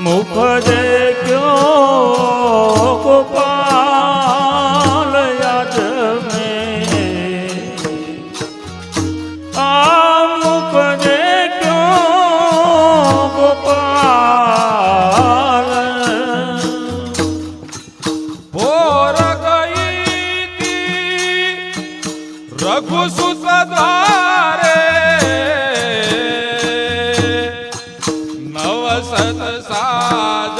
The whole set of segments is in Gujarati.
મુખ દેખ્યો सत साध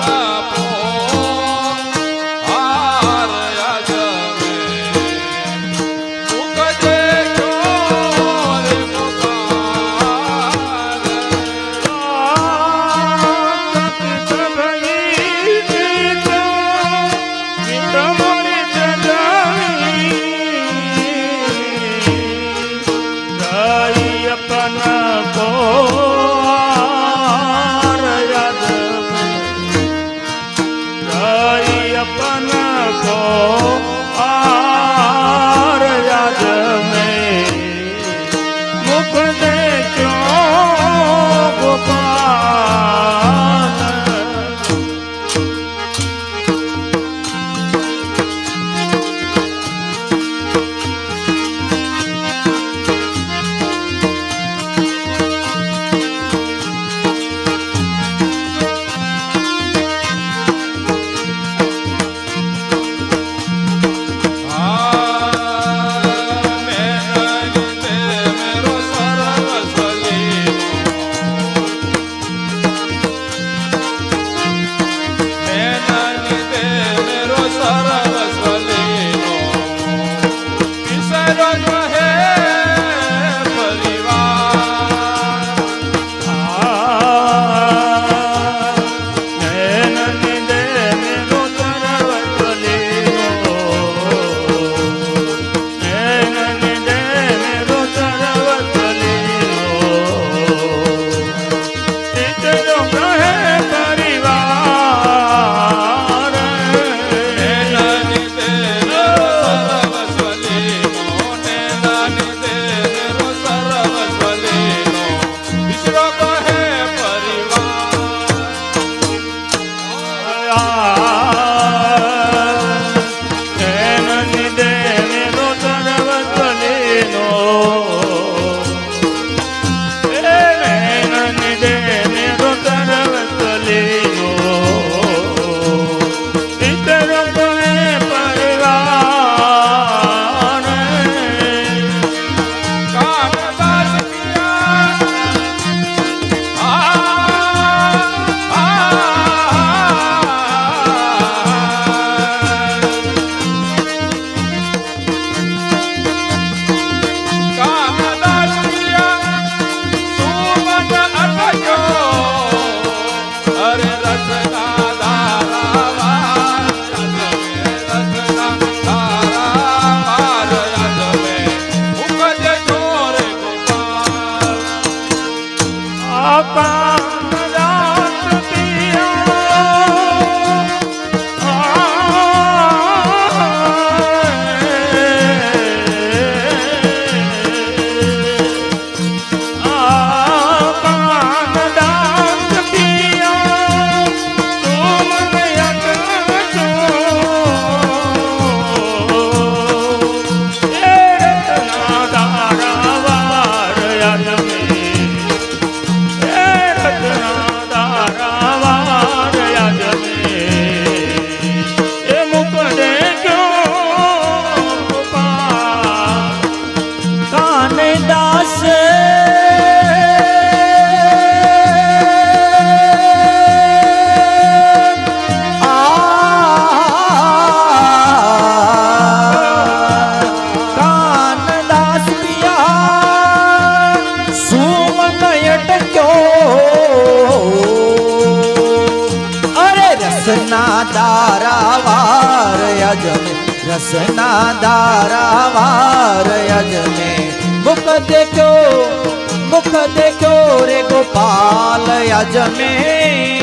Oh. Oh, I રસના દારાવાર અજમે રસના દારાવાર અજમે. મુખ દેખ્યો મુખ દેખ્યો રે ગોપાલ અજમે.